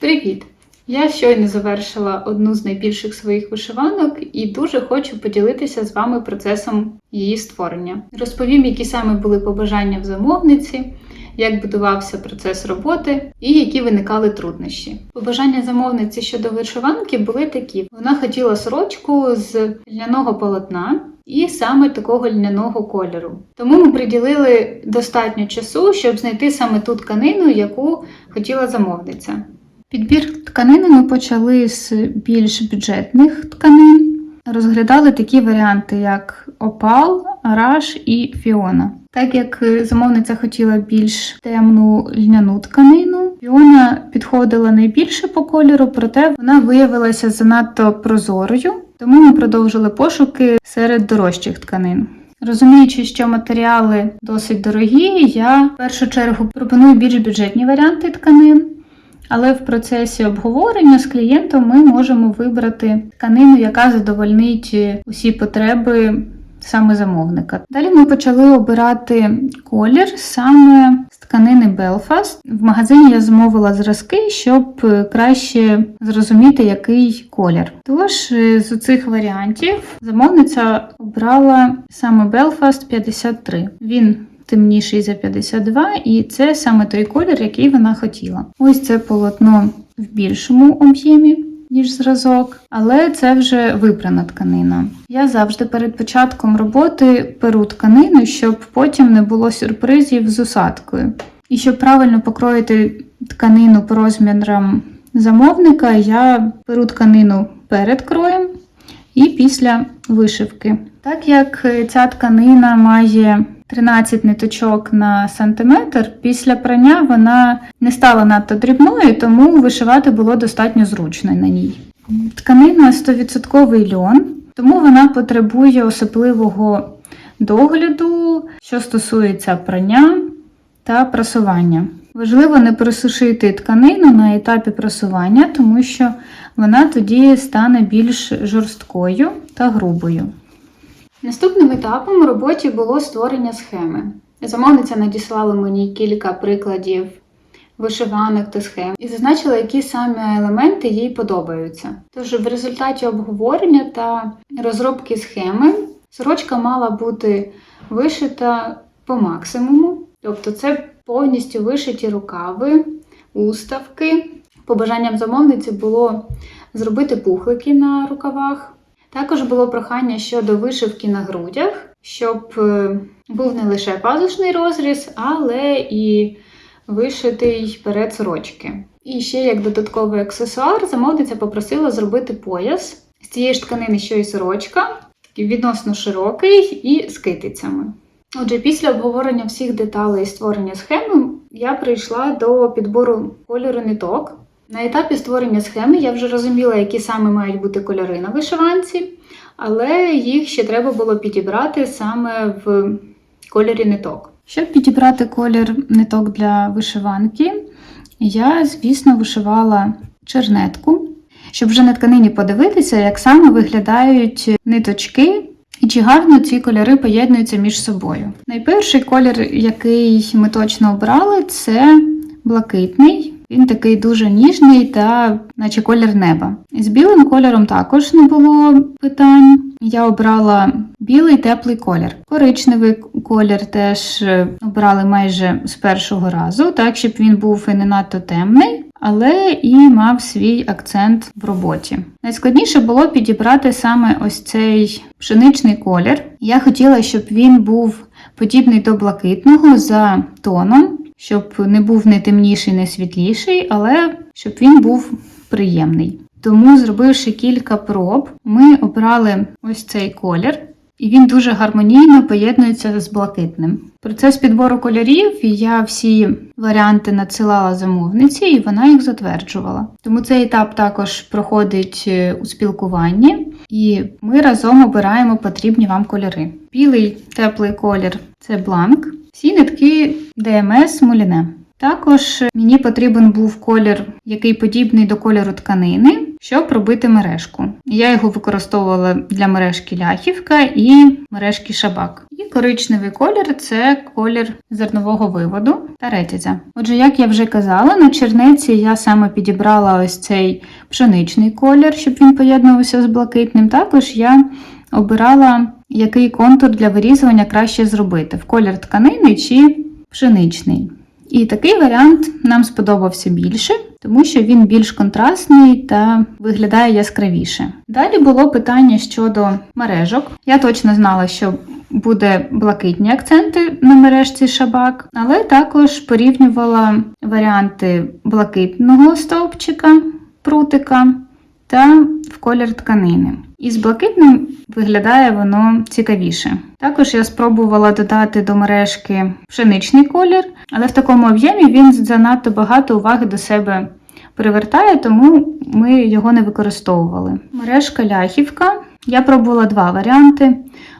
Привіт! Я щойно завершила одну з найбільших своїх вишиванок і дуже хочу поділитися з вами процесом її створення. Розповім, які саме були побажання в замовниці, як будувався процес роботи і які виникали труднощі. Побажання замовниці щодо вишиванки були такі: вона хотіла сорочку з льняного полотна. І саме такого льняного кольору. Тому ми приділили достатньо часу, щоб знайти саме ту тканину, яку хотіла замовниця. Підбір тканини ми почали з більш бюджетних тканин. Розглядали такі варіанти, як опал, раш і фіона. Так як замовниця хотіла більш темну льняну тканину, фіона підходила найбільше по кольору, проте вона виявилася занадто прозорою, тому ми продовжили пошуки серед дорожчих тканин. Розуміючи, що матеріали досить дорогі, я в першу чергу пропоную більш бюджетні варіанти тканин. Але в процесі обговорення з клієнтом ми можемо вибрати тканину, яка задовольнить усі потреби саме замовника. Далі ми почали обирати колір саме з тканини Belfast. В магазині я замовила зразки, щоб краще зрозуміти, який колір. Тож е, з цих варіантів замовниця обрала саме Belfast 53. Він темніший за 52, і це саме той колір, який вона хотіла. Ось це полотно в більшому об'ємі. Ніж зразок, але це вже випрана тканина. Я завжди перед початком роботи перу тканину, щоб потім не було сюрпризів з усадкою. І щоб правильно покроїти тканину по розмірам замовника, я беру тканину перед кроєм і після вишивки. Так як ця тканина має 13 ниточок на сантиметр, після прання вона не стала надто дрібною, тому вишивати було достатньо зручно на ній. Тканина 100% льон, тому вона потребує особливого догляду, що стосується прання та прасування. Важливо не просушити тканину на етапі прасування, тому що вона тоді стане більш жорсткою та грубою. Наступним етапом у роботі було створення схеми. Замовниця надіслала мені кілька прикладів вишиванок та схем і зазначила, які саме елементи їй подобаються. Тож в результаті обговорення та розробки схеми сорочка мала бути вишита по максимуму, тобто це повністю вишиті рукави, уставки. Побажанням замовниці було зробити пухлики на рукавах. Також було прохання щодо вишивки на грудях, щоб е, був не лише пазушний розріз, але і вишитий перед сорочки. І ще як додатковий аксесуар, замовниця попросила зробити пояс з цієї ж тканини, що і сорочка, такий відносно широкий і з китицями. Отже, після обговорення всіх деталей створення схеми я прийшла до підбору кольору ниток. На етапі створення схеми я вже розуміла, які саме мають бути кольори на вишиванці, але їх ще треба було підібрати саме в кольорі ниток. Щоб підібрати колір ниток для вишиванки, я, звісно, вишивала чернетку, щоб вже на тканині подивитися, як саме виглядають ниточки і чи гарно ці кольори поєднуються між собою. Найперший колір, який ми точно обрали, це блакитний. Він такий дуже ніжний та наче колір неба. З білим кольором також не було питань. Я обрала білий теплий колір. Коричневий колір теж е, обрали майже з першого разу, так щоб він був і не надто темний, але і мав свій акцент в роботі. Найскладніше було підібрати саме ось цей пшеничний колір. Я хотіла, щоб він був подібний до блакитного за тоном щоб не був не темніший, не світліший, але щоб він був приємний. Тому, зробивши кілька проб, ми обрали ось цей колір, і він дуже гармонійно поєднується з блакитним. Процес підбору кольорів я всі варіанти надсилала замовниці, і вона їх затверджувала. Тому цей етап також проходить е, у спілкуванні, і ми разом обираємо потрібні вам кольори. Білий теплий колір це бланк. Всі нитки ДМС Муліне. Також мені потрібен був колір, який подібний до кольору тканини, щоб робити мережку. Я його використовувала для мережки ляхівка і мережки шабак. І коричневий колір це колір зернового виводу та ретязя. Отже, як я вже казала, на чернеці я саме підібрала ось цей пшеничний колір, щоб він поєднувався з блакитним. Також я обирала, який контур для вирізування краще зробити: в колір тканини чи пшеничний. І такий варіант нам сподобався більше, тому що він більш контрастний та виглядає яскравіше. Далі було питання щодо мережок. Я точно знала, що буде блакитні акценти на мережці шабак, але також порівнювала варіанти блакитного стовпчика, прутика та в колір тканини. І з блакитним виглядає воно цікавіше. Також я спробувала додати до мережки пшеничний колір, але в такому об'ємі він занадто багато уваги до себе привертає, тому ми його не використовували. Мережка ляхівка. Я пробувала два варіанти: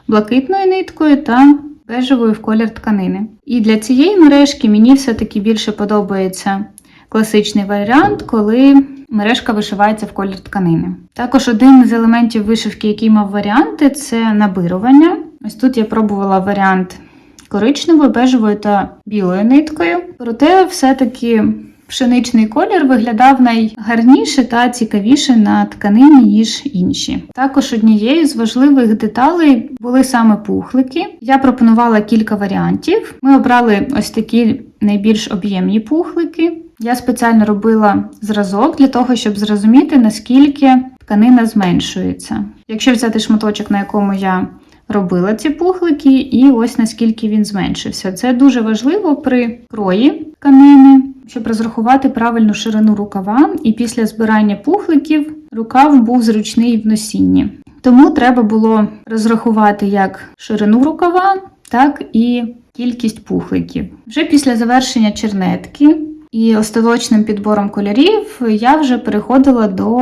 блакитною ниткою та бежевою в колір тканини. І для цієї мережки мені все-таки більше подобається класичний варіант, коли мережка вишивається в колір тканини. Також один з елементів вишивки, який мав варіанти, це набирування. Ось тут я пробувала варіант коричневою, бежевою та білою ниткою. Проте, все-таки пшеничний колір виглядав найгарніше та цікавіше на тканині, ніж інші. Також однією з важливих деталей були саме пухлики. Я пропонувала кілька варіантів. Ми обрали ось такі найбільш об'ємні пухлики. Я спеціально робила зразок для того, щоб зрозуміти, наскільки тканина зменшується. Якщо взяти шматочок, на якому я робила ці пухлики, і ось наскільки він зменшився. Це дуже важливо при крої тканини, щоб розрахувати правильну ширину рукава, і після збирання пухликів рукав був зручний в носінні. Тому треба було розрахувати як ширину рукава, так і кількість пухликів. Вже після завершення чернетки і остаточним підбором кольорів я вже переходила до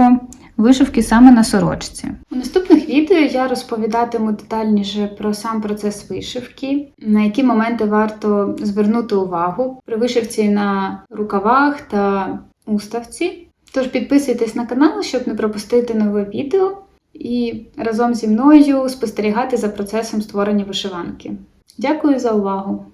вишивки саме на сорочці. У наступних відео я розповідатиму детальніше про сам процес вишивки, на які моменти варто звернути увагу при вишивці на рукавах та уставці. Тож підписуйтесь на канал, щоб не пропустити нове відео, і разом зі мною спостерігати за процесом створення вишиванки. Дякую за увагу!